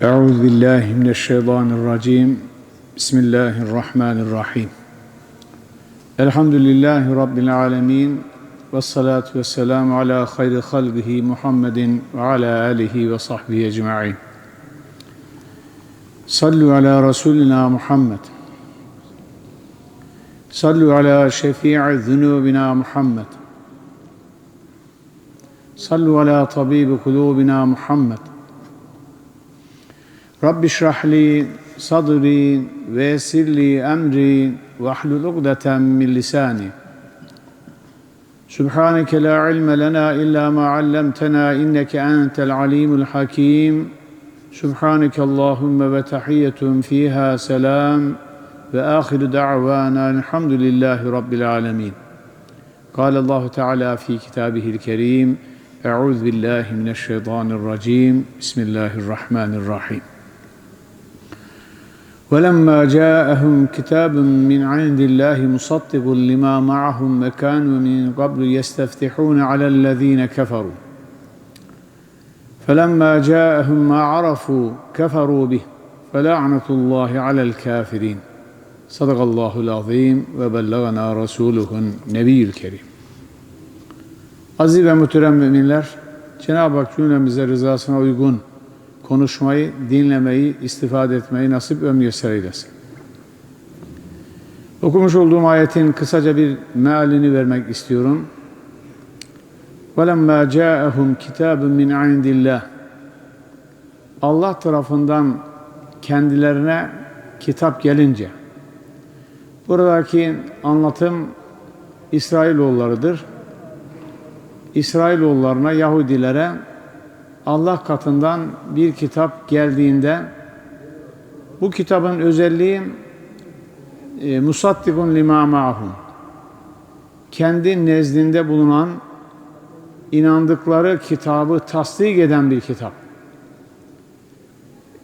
Euzu billahi mineşşeytanirracim. Bismillahirrahmanirrahim. Elhamdülillahi rabbil alamin. Ves salatu vesselamu ala hayri halqihi Muhammedin ve ala alihi ve sahbihi ecmaîn. Sallu ala Resulina Muhammed. Sallu ala şefii zunubina Muhammed. Sallu ala tabibi kulubina Muhammed. Rabbi şrah sadri ve yessir emri ve ahlul ugdeten min lisani. Subhaneke la ilme lena illa ma allamtena inneke entel alimul hakim. Subhaneke Allahümme ve tahiyyetun fiha selam ve ahiru da'vana elhamdülillahi rabbil alemin. قال الله تعالى في كتابه الكريم أعوذ بالله من الشيطان الرجيم بسم الله الرحمن الرحيم ولما جاءهم كتاب من عند الله مصدق لما معهم وكانوا من قبل يستفتحون على الذين كفروا. فلما جاءهم ما عرفوا كفروا به فلعنة الله على الكافرين. صدق الله العظيم وبلغنا رسوله النبي الكريم. Ve muhterem müminler, Cenab-ı Hak cümlemize rızasına uygun konuşmayı, dinlemeyi, istifade etmeyi nasip ve müyesser eylesin. Okumuş olduğum ayetin kısaca bir mealini vermek istiyorum. وَلَمَّا جَاءَهُمْ كِتَابٌ مِنْ عِنْدِ اللّٰهِ Allah tarafından kendilerine kitap gelince, buradaki anlatım İsrailoğullarıdır. İsrailoğullarına, Yahudilere Allah katından bir kitap geldiğinde bu kitabın özelliği e, musaddikun lima ma'hum kendi nezdinde bulunan inandıkları kitabı tasdik eden bir kitap.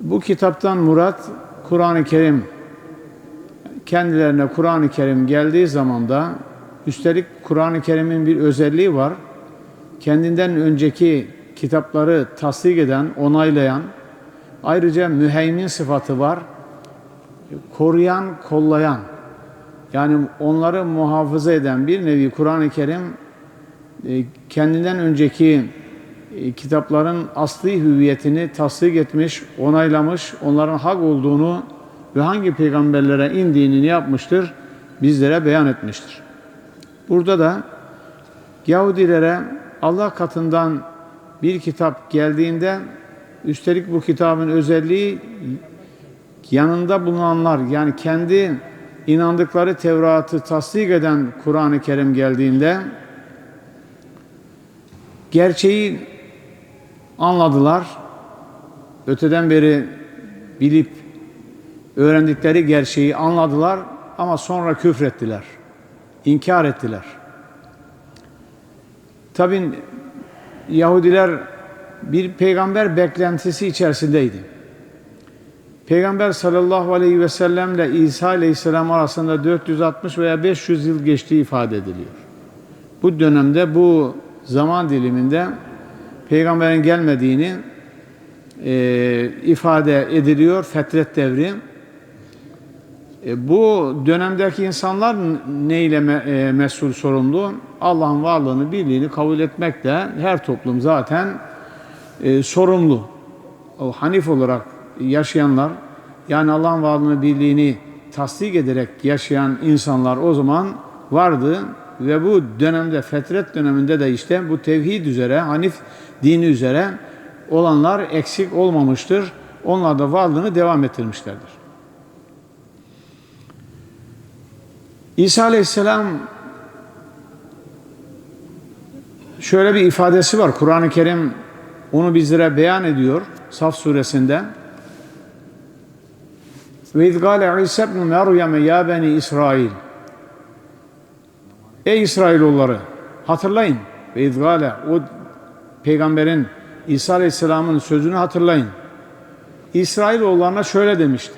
Bu kitaptan murat Kur'an-ı Kerim kendilerine Kur'an-ı Kerim geldiği zaman da üstelik Kur'an-ı Kerim'in bir özelliği var. Kendinden önceki kitapları tasdik eden, onaylayan, ayrıca müheymin sıfatı var. Koruyan, kollayan, yani onları muhafaza eden bir nevi Kur'an-ı Kerim e, kendinden önceki e, kitapların asli hüviyetini tasdik etmiş, onaylamış, onların hak olduğunu ve hangi peygamberlere indiğini ne yapmıştır? Bizlere beyan etmiştir. Burada da Yahudilere Allah katından bir kitap geldiğinde üstelik bu kitabın özelliği yanında bulunanlar yani kendi inandıkları Tevrat'ı tasdik eden Kur'an-ı Kerim geldiğinde gerçeği anladılar. Öteden beri bilip öğrendikleri gerçeği anladılar ama sonra küfrettiler. inkar ettiler. Tabi Yahudiler bir peygamber beklentisi içerisindeydi. Peygamber sallallahu aleyhi ve sellemle İsa aleyhisselam arasında 460 veya 500 yıl geçtiği ifade ediliyor. Bu dönemde bu zaman diliminde peygamberin gelmediğini e, ifade ediliyor fetret devri. E, bu dönemdeki insanlar neyle e, mesul sorumlu? Allah'ın varlığını, birliğini kabul etmekle her toplum zaten e, sorumlu. Hanif olarak yaşayanlar, yani Allah'ın varlığını, birliğini tasdik ederek yaşayan insanlar o zaman vardı ve bu dönemde, fetret döneminde de işte bu tevhid üzere, Hanif dini üzere olanlar eksik olmamıştır. Onlar da varlığını devam ettirmişlerdir. İsa Aleyhisselam şöyle bir ifadesi var. Kur'an-ı Kerim onu bizlere beyan ediyor Saf suresinde. Ve izgâle İsa ibn Meryem ya beni İsrail. Ey İsrailoğulları hatırlayın. Ve izgâle o peygamberin İsa Aleyhisselam'ın sözünü hatırlayın. İsrailoğullarına şöyle demişti.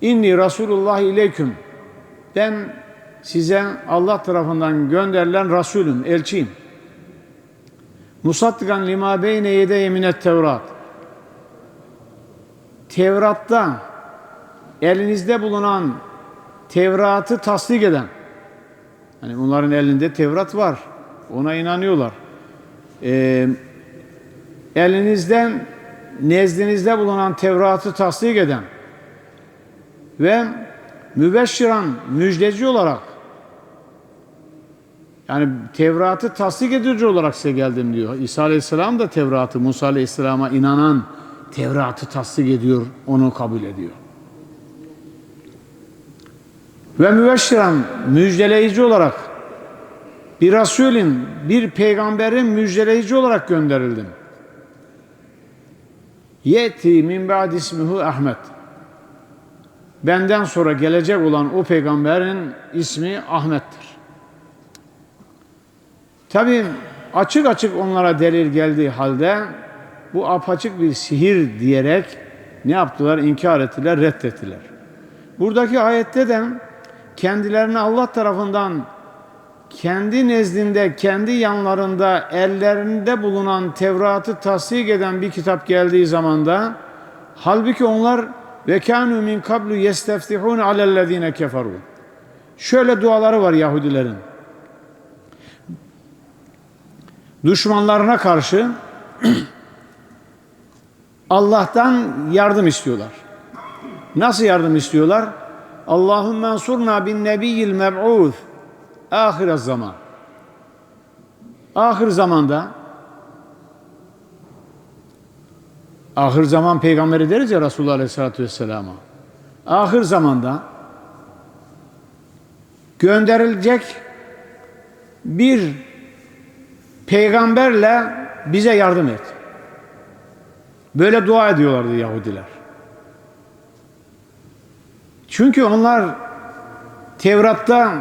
İnni Resulullah ileyküm ben size Allah tarafından gönderilen Resulüm, elçiyim. Musaddikan lima beyne yedeye minet Tevrat. Tevrat'ta elinizde bulunan Tevrat'ı tasdik eden hani bunların elinde Tevrat var. Ona inanıyorlar. Ee, elinizden nezdinizde bulunan Tevrat'ı tasdik eden ve mübeşşiran müjdeci olarak yani Tevrat'ı tasdik edici olarak size geldim diyor. İsa Aleyhisselam da Tevrat'ı Musa Aleyhisselam'a inanan Tevrat'ı tasdik ediyor, onu kabul ediyor. Ve mübeşşiran müjdeleyici olarak bir Resulün, bir peygamberin müjdeleyici olarak gönderildim. Yeti min ba'd ismihu Ahmet. Benden sonra gelecek olan o peygamberin ismi Ahmet'tir. Tabi açık açık onlara delil geldiği halde bu apaçık bir sihir diyerek ne yaptılar? İnkar ettiler, reddettiler. Buradaki ayette de kendilerine Allah tarafından kendi nezdinde, kendi yanlarında, ellerinde bulunan Tevrat'ı tasdik eden bir kitap geldiği zamanda halbuki onlar ve kânû min kablu yesteftihûn alellezîne keferû. Şöyle duaları var Yahudilerin. Düşmanlarına karşı Allah'tan yardım istiyorlar. Nasıl yardım istiyorlar? Allahümme ensurna bin nebiyyil meb'ûth ahire zaman. Ahir zamanda ahir zaman peygamberi deriz ya Resulullah Aleyhisselatü Vesselam'a. Ahir zamanda gönderilecek bir peygamberle bize yardım et. Böyle dua ediyorlardı Yahudiler. Çünkü onlar Tevrat'ta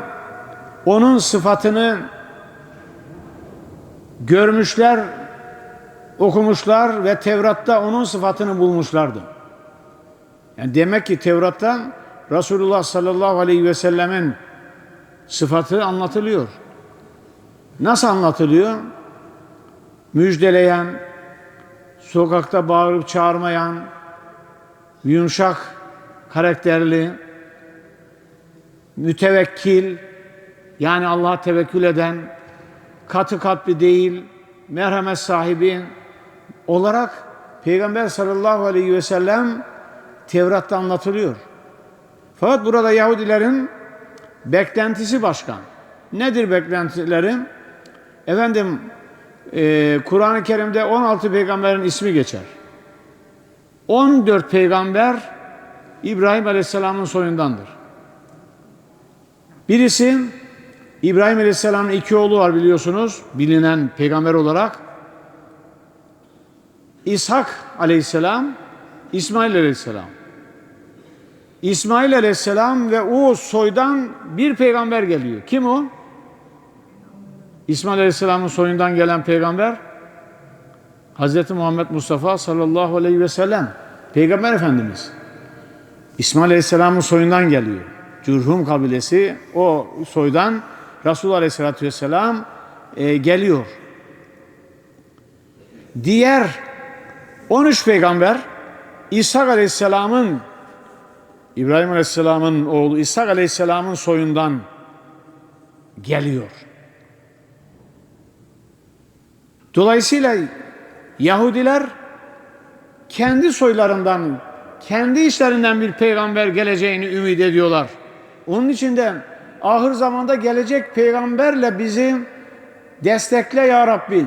onun sıfatını görmüşler, okumuşlar ve Tevrat'ta onun sıfatını bulmuşlardı. Yani demek ki Tevrat'ta Resulullah sallallahu aleyhi ve sellemin sıfatı anlatılıyor. Nasıl anlatılıyor? Müjdeleyen, sokakta bağırıp çağırmayan, yumuşak karakterli, mütevekkil, yani Allah'a tevekkül eden, katı kalpli değil, merhamet sahibi olarak Peygamber sallallahu aleyhi ve sellem Tevrat'ta anlatılıyor. Fakat burada Yahudilerin beklentisi başka. Nedir beklentileri? Efendim e, Kur'an-ı Kerim'de 16 peygamberin ismi geçer. 14 peygamber İbrahim Aleyhisselam'ın soyundandır. Birisi İbrahim Aleyhisselam'ın iki oğlu var biliyorsunuz. Bilinen peygamber olarak. İshak Aleyhisselam, İsmail Aleyhisselam. İsmail Aleyhisselam ve o soydan bir peygamber geliyor. Kim o? İsmail Aleyhisselam'ın soyundan gelen peygamber Hz. Muhammed Mustafa sallallahu aleyhi ve sellem Peygamber Efendimiz İsmail Aleyhisselam'ın soyundan geliyor. Cürhum kabilesi o soydan Resulullah Aleyhisselatü Vesselam e, geliyor. Diğer 13 peygamber İsa Aleyhisselam'ın İbrahim Aleyhisselam'ın oğlu İsa Aleyhisselam'ın soyundan geliyor. Dolayısıyla Yahudiler kendi soylarından, kendi işlerinden bir peygamber geleceğini ümit ediyorlar. Onun için de ahir zamanda gelecek peygamberle bizi destekle ya Rabbi.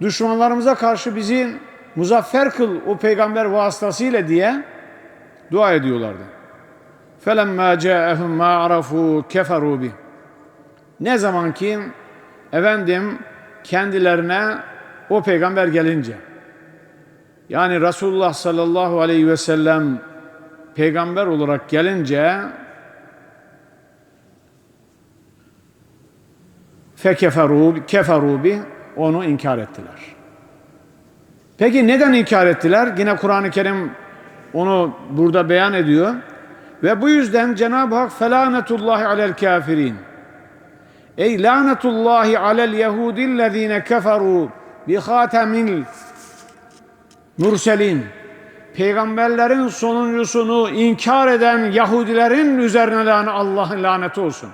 Düşmanlarımıza karşı bizi muzaffer kıl o peygamber vasıtasıyla diye dua ediyorlardı. فَلَمَّا جَاءَهُمْ مَا عَرَفُوا كَفَرُوا بِهِ Ne zaman ki efendim kendilerine o peygamber gelince yani Resulullah sallallahu aleyhi ve sellem peygamber olarak gelince fekeferu keferu bi onu inkar ettiler. Peki neden inkar ettiler? Yine Kur'an-ı Kerim onu burada beyan ediyor. Ve bu yüzden Cenab-ı Hak felanetullahi alel kafirin. Ey lanetullahi alel yehudillezine keferu bi hatemil murselin. peygamberlerin sonuncusunu inkar eden Yahudilerin üzerine lan Allah'ın laneti olsun.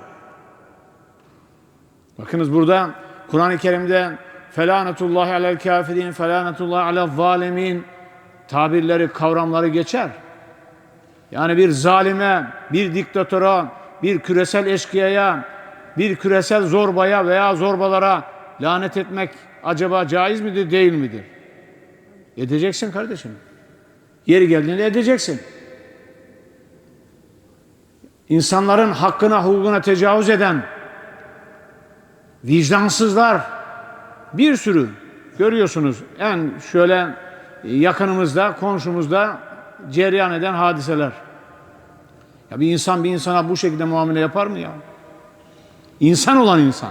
Bakınız burada Kur'an-ı Kerim'de felanetullahi alel kafirin, felanetullahi alel zalimin tabirleri, kavramları geçer. Yani bir zalime, bir diktatöre, bir küresel eşkıyaya, bir küresel zorbaya veya zorbalara lanet etmek acaba caiz midir, değil midir? Edeceksin kardeşim. Yeri geldiğinde edeceksin. İnsanların hakkına, hukukuna tecavüz eden vicdansızlar bir sürü görüyorsunuz. En şöyle yakınımızda, komşumuzda cereyan eden hadiseler. Ya bir insan bir insana bu şekilde muamele yapar mı ya? İnsan olan insan.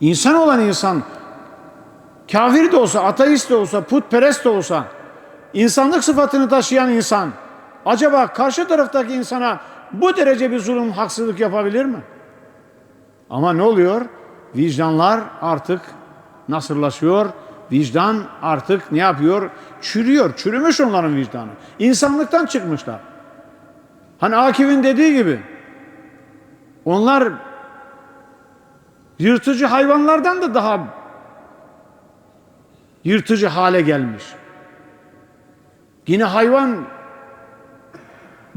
İnsan olan insan kafir de olsa, ateist de olsa, putperest de olsa, insanlık sıfatını taşıyan insan acaba karşı taraftaki insana bu derece bir zulüm, haksızlık yapabilir mi? Ama ne oluyor? Vicdanlar artık nasırlaşıyor. Vicdan artık ne yapıyor? Çürüyor. Çürümüş onların vicdanı. İnsanlıktan çıkmışlar. Hani Akif'in dediği gibi onlar yırtıcı hayvanlardan da daha yırtıcı hale gelmiş. Yine hayvan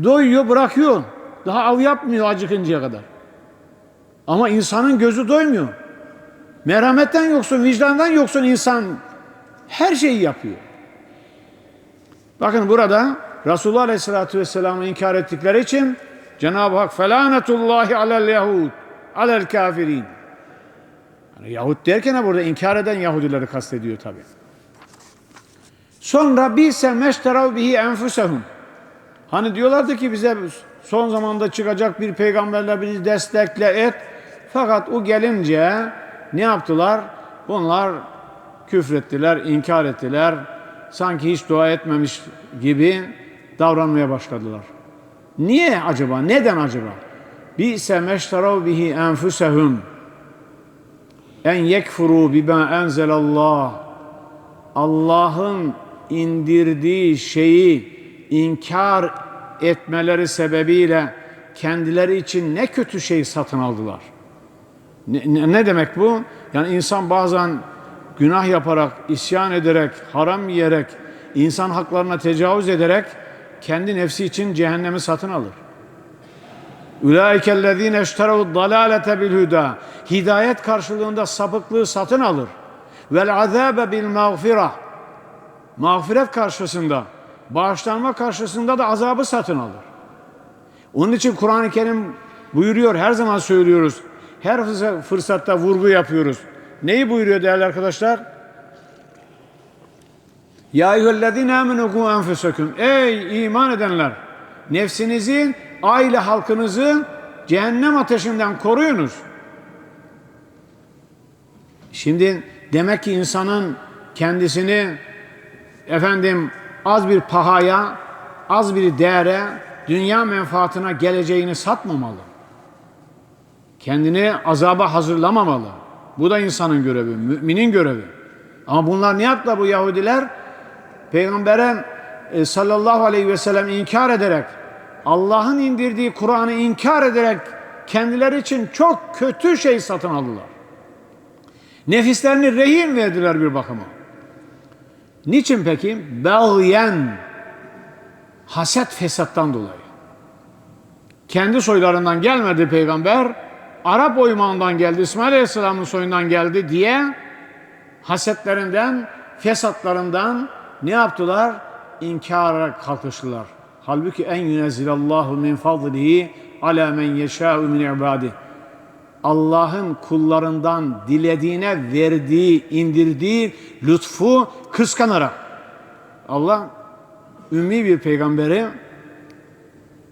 doyuyor bırakıyor. Daha av yapmıyor acıkıncaya kadar. Ama insanın gözü doymuyor. Merhametten yoksun, vicdandan yoksun insan her şeyi yapıyor. Bakın burada Resulullah Aleyhisselatü Vesselam'ı inkar ettikleri için Cenab-ı Hak felanetullahi alel yahud alel kafirin. Yani Yahud derken burada inkar eden Yahudileri kastediyor tabi. Sonra bise meşterav bihi enfusehum. Hani diyorlardı ki bize son zamanda çıkacak bir peygamberle bizi destekle et. Fakat o gelince ne yaptılar? Bunlar küfrettiler, inkar ettiler. Sanki hiç dua etmemiş gibi davranmaya başladılar. Niye acaba? Neden acaba? Bi'se meşterav bihi enfusehum en yekfuru bima enzelallah Allah'ın indirdiği şeyi inkar etmeleri sebebiyle kendileri için ne kötü şey satın aldılar. Ne, ne, demek bu? Yani insan bazen günah yaparak, isyan ederek, haram yiyerek, insan haklarına tecavüz ederek kendi nefsi için cehennemi satın alır. Ulaikellezine eşterev dalalete bil huda. Hidayet karşılığında sapıklığı satın alır. Vel azabe bil mağfirah. Mağfiret karşısında, bağışlanma karşısında da azabı satın alır. Onun için Kur'an-ı Kerim buyuruyor, her zaman söylüyoruz. Her fırsatta vurgu yapıyoruz. Neyi buyuruyor değerli arkadaşlar? Ya eyyühellezine amenu ku enfusakum. Ey iman edenler! Nefsinizi, aile halkınızı cehennem ateşinden koruyunuz. Şimdi demek ki insanın kendisini efendim az bir pahaya, az bir değere, dünya menfaatına geleceğini satmamalı. Kendini azaba hazırlamamalı. Bu da insanın görevi, müminin görevi. Ama bunlar ne yaptılar bu Yahudiler? Peygamber'e e, sallallahu aleyhi ve sellem inkar ederek, Allah'ın indirdiği Kur'an'ı inkar ederek kendileri için çok kötü şey satın aldılar. Nefislerini rehin verdiler bir bakıma. Niçin peki? Bağyen, haset fesattan dolayı. Kendi soylarından gelmedi peygamber, Arap oymağından geldi, İsmail Aleyhisselam'ın soyundan geldi diye hasetlerinden, fesatlarından ne yaptılar? İnkara kalkıştılar. Halbuki en yunezzilallahu min fadlihi ala men yeşâ'u min ibadih. Allah'ın kullarından dilediğine verdiği, indirdiği lütfu kıskanarak. Allah ümmi bir peygamberi,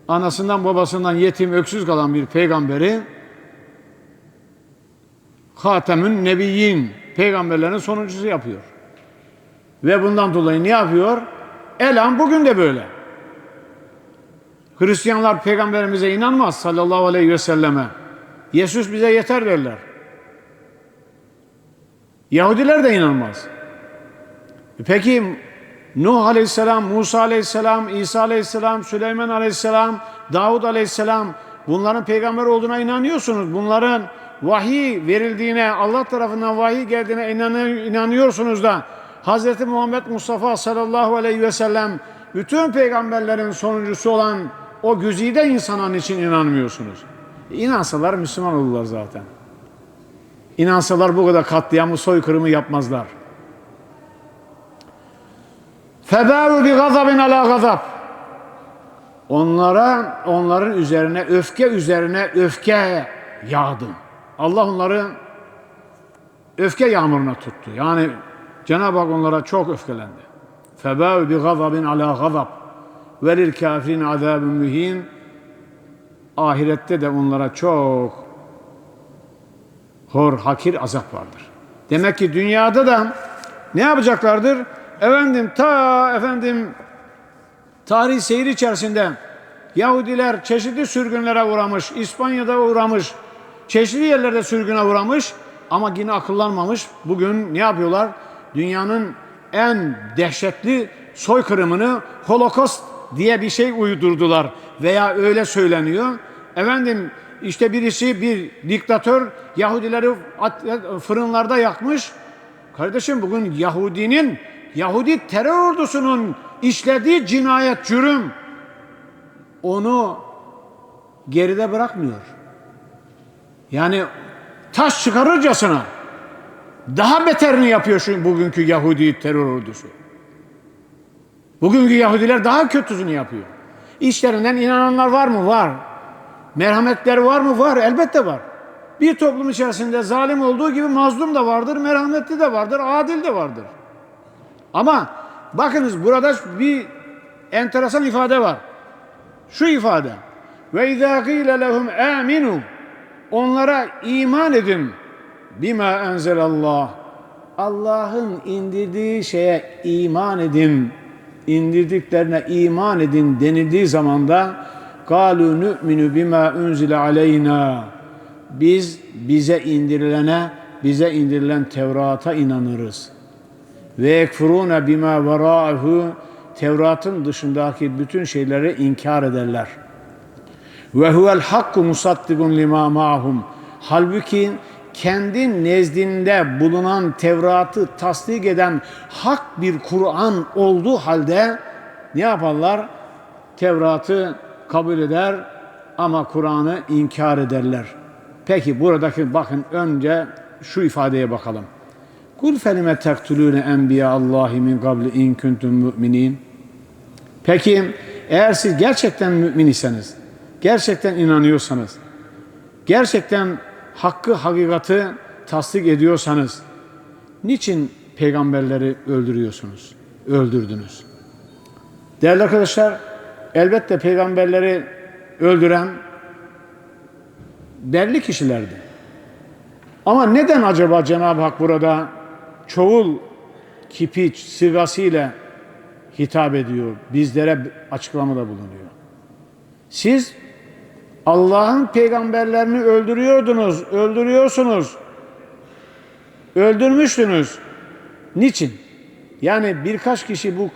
anasından babasından yetim öksüz kalan bir peygamberi, Hatemün Nebiyyin, peygamberlerin sonuncusu yapıyor. Ve bundan dolayı ne yapıyor? Elan bugün de böyle. Hristiyanlar peygamberimize inanmaz sallallahu aleyhi ve selleme. Yesus bize yeter derler. Yahudiler de inanmaz. Peki Nuh aleyhisselam, Musa aleyhisselam, İsa aleyhisselam, Süleyman aleyhisselam, Davud aleyhisselam bunların peygamber olduğuna inanıyorsunuz. Bunların vahiy verildiğine, Allah tarafından vahiy geldiğine inanı- inanıyorsunuz da Hz. Muhammed Mustafa sallallahu aleyhi ve sellem bütün peygamberlerin sonuncusu olan o güzide insanın için inanmıyorsunuz. İnansalar Müslüman olurlar zaten. İnansalar bu kadar katliamı, soykırımı yapmazlar. Febâru bi gazabin ala gazab. Onlara, onların üzerine, öfke üzerine öfke yağdı. Allah onları öfke yağmuruna tuttu. Yani Cenab-ı Hak onlara çok öfkelendi. Febâru bi gazabin ala gazab. Velil kafirin azabun mühin. Ahirette de onlara çok hor, hakir azap vardır. Demek ki dünyada da ne yapacaklardır? Efendim ta efendim tarih seyir içerisinde Yahudiler çeşitli sürgünlere uğramış, İspanya'da uğramış, çeşitli yerlerde sürgüne uğramış ama yine akıllanmamış. Bugün ne yapıyorlar? Dünyanın en dehşetli soykırımını Holocaust diye bir şey uydurdular veya öyle söyleniyor. Efendim işte birisi bir diktatör Yahudileri fırınlarda yakmış. Kardeşim bugün Yahudinin, Yahudi terör ordusunun işlediği cinayet, cürüm onu geride bırakmıyor. Yani taş çıkarırcasına daha beterini yapıyor şu bugünkü Yahudi terör ordusu. Bugünkü Yahudiler daha kötüsünü yapıyor. İşlerinden inananlar var mı? Var. Merhametleri var mı? Var. Elbette var. Bir toplum içerisinde zalim olduğu gibi mazlum da vardır, merhametli de vardır, adil de vardır. Ama bakınız burada bir enteresan ifade var. Şu ifade. Ve izâ gîle lehum âminu. Onlara iman edin. Bima enzelallah. Allah'ın indirdiği şeye iman edin. İndirdiklerine iman edin denildiği zaman da kalu nu'minu bima unzile aleyna. Biz bize indirilene, bize indirilen Tevrat'a inanırız. Ve ekfuruna bima vera'ahu Tevrat'ın dışındaki bütün şeyleri inkar ederler.'' Ve huvel hakku musaddigun lima ma'hum. Halbuki kendi nezdinde bulunan Tevrat'ı tasdik eden hak bir Kur'an olduğu halde ne yaparlar? Tevrat'ı kabul eder ama Kur'an'ı inkar ederler. Peki buradaki bakın önce şu ifadeye bakalım. Kul felime tektulune enbiya Allahi min qabli in kuntum mu'minin. Peki eğer siz gerçekten mümin iseniz, gerçekten inanıyorsanız, gerçekten hakkı, hakikati tasdik ediyorsanız niçin peygamberleri öldürüyorsunuz, öldürdünüz? Değerli arkadaşlar, elbette peygamberleri öldüren belli kişilerdi. Ama neden acaba Cenab-ı Hak burada çoğul kipiç sigasıyla hitap ediyor, bizlere açıklamada bulunuyor? Siz Allah'ın peygamberlerini öldürüyordunuz, öldürüyorsunuz, öldürmüştünüz. Niçin? Yani birkaç kişi bu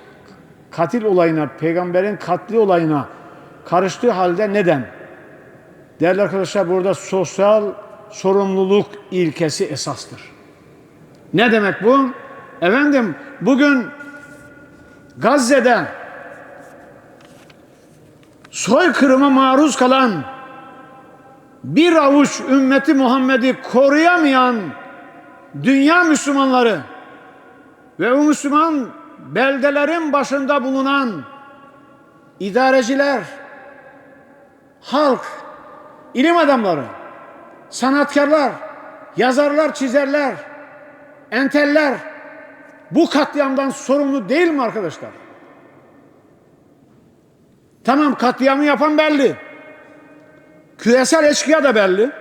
katil olayına, peygamberin katli olayına karıştığı halde neden? Değerli arkadaşlar burada sosyal sorumluluk ilkesi esastır. Ne demek bu? Efendim bugün Gazze'de soykırıma maruz kalan bir avuç ümmeti Muhammed'i koruyamayan dünya Müslümanları ve o Müslüman beldelerin başında bulunan idareciler, halk, ilim adamları, sanatkarlar, yazarlar, çizerler, enteller bu katliamdan sorumlu değil mi arkadaşlar? Tamam katliamı yapan belli. Küresel eşkıya da belli.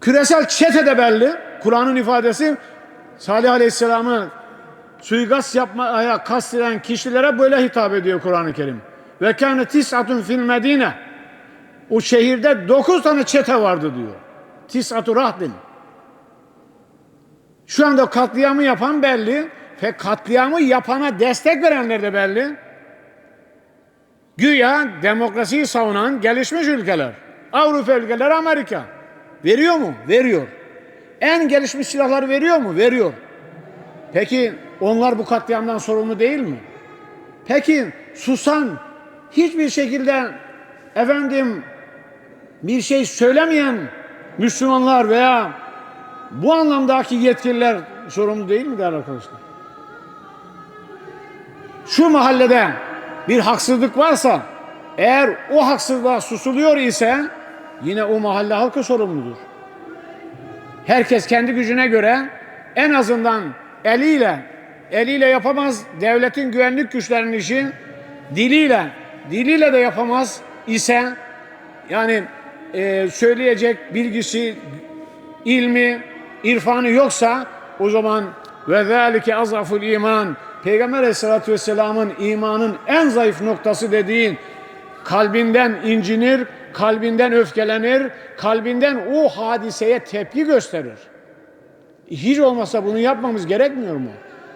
Küresel çete de belli. Kur'an'ın ifadesi Salih Aleyhisselam'ı suikast yapmaya kasteden kişilere böyle hitap ediyor Kur'an-ı Kerim. Ve kâne tis'atun fil medine. O şehirde dokuz tane çete vardı diyor. Tis'atu rahdin. Şu anda katliamı yapan belli. Pek katliamı yapana destek verenler de belli. Güya demokrasiyi savunan gelişmiş ülkeler. Avrupa ülkeleri Amerika. Veriyor mu? Veriyor. En gelişmiş silahları veriyor mu? Veriyor. Peki onlar bu katliamdan sorumlu değil mi? Peki susan hiçbir şekilde efendim bir şey söylemeyen Müslümanlar veya bu anlamdaki yetkililer sorumlu değil mi değerli arkadaşlar? Şu mahallede bir haksızlık varsa eğer o haksızlığa susuluyor ise yine o mahalle halkı sorumludur. Herkes kendi gücüne göre en azından eliyle eliyle yapamaz devletin güvenlik güçlerinin işi diliyle diliyle de yapamaz ise yani e, söyleyecek bilgisi ilmi irfanı yoksa o zaman ve zalike azaful iman Peygamber Aleyhisselatü Vesselam'ın imanın en zayıf noktası dediğin kalbinden incinir, kalbinden öfkelenir, kalbinden o hadiseye tepki gösterir. Hiç olmazsa bunu yapmamız gerekmiyor mu?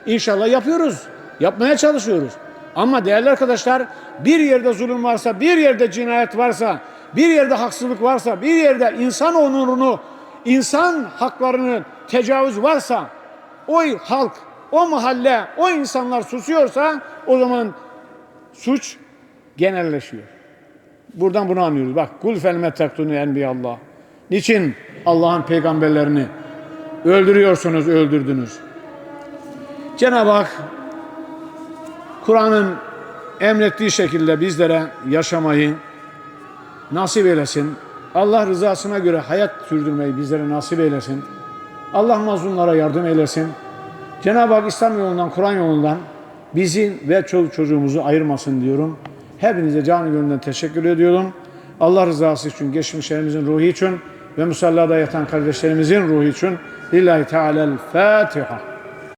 İnşallah yapıyoruz. Yapmaya çalışıyoruz. Ama değerli arkadaşlar bir yerde zulüm varsa, bir yerde cinayet varsa, bir yerde haksızlık varsa, bir yerde insan onurunu, insan haklarını tecavüz varsa o halk, o mahalle, o insanlar susuyorsa o zaman suç genelleşiyor. Buradan bunu anlıyoruz. Bak kul felme taktunu enbiyallah. Niçin Allah'ın peygamberlerini öldürüyorsunuz, öldürdünüz? Cenab-ı Hak Kur'an'ın emrettiği şekilde bizlere yaşamayı nasip eylesin. Allah rızasına göre hayat sürdürmeyi bizlere nasip eylesin. Allah mazlumlara yardım eylesin. Cenab-ı Hak İslam yolundan, Kur'an yolundan bizi ve çoluk çocuğumuzu ayırmasın diyorum. Hepinize canı gönülden teşekkür ediyorum. Allah rızası için, geçmişlerimizin ruhu için ve musallada yatan kardeşlerimizin ruhu için Lillahi Teala'l Fatiha.